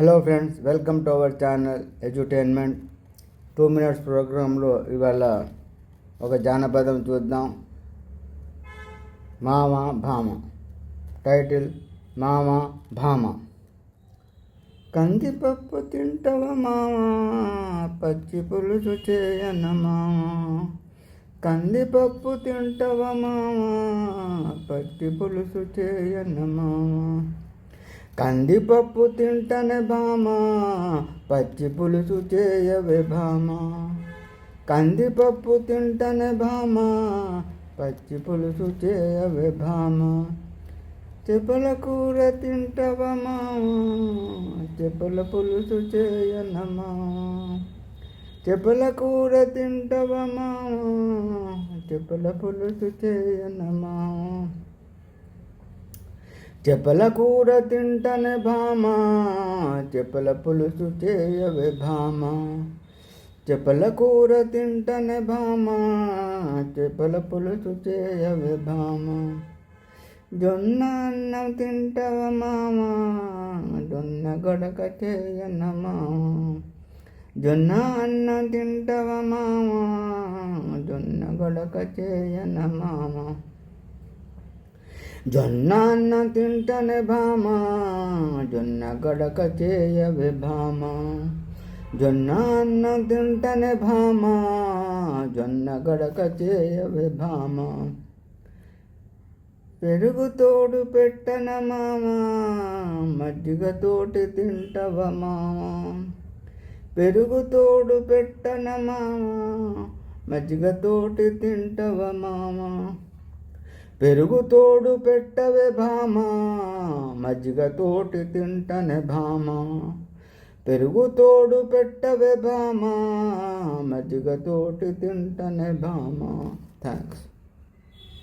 Hello friends welcome to our channel edutainment two minutes ప్రోగ్రాంలో ఇవాళ ఒక జానపదం చూద్దాం. మామ భామ. టైటిల్ మామ భామ. కందిపప్పు తింటవ మామ? పచ్చి పులుసు చేయన మామ. కందిపప్పు తింటవ మామ? పచ్చి పులుసు చేయన మామ. కందిపప్పు తింటనే భామ పచ్చి పులుసు చేయవే భామ. కందిపప్పు తింటనే భామ పచ్చి పులుసు చేయవే భామ. చెపల కూర తింటవమా చెపల పులుసు చేయనమా చెపల కూర తింటవమా చెపల పులుసు చేయనమా చెపల కూర తింటనే భామ చెపల పులుసు చేయవే భామ. చెపల కూర తింటనే భామ చెపల పులుసు చేయవే భామ. జొన్న అన్నం తింటవ మామ జొన్న గడక చేయన మామ. జొన్న అన్నం తింటవ మామ జొన్న గడక చేయన మామ. జొన్న అన్న తింటనే భామ జొన్న గడక చేయవే భామ. జొన్న అన్న తింటనే భామ జొన్న గడక చేయవే భామ. పెరుగు తోడు పెట్టన మామ మజ్జిగ తోటి తింటవ మామ. పెరుగు తోడు పెట్టన మామ మజ్జిగ తోటి తింటవ మామ. పెరుగు తోడు పెట్టవే భామ మజ్జిగ తోటి తింటనే భామ. పెరుగు తోడు పెట్టవే భామ మజ్జిగ తోటి తింటనే భామ. థ్యాంక్స్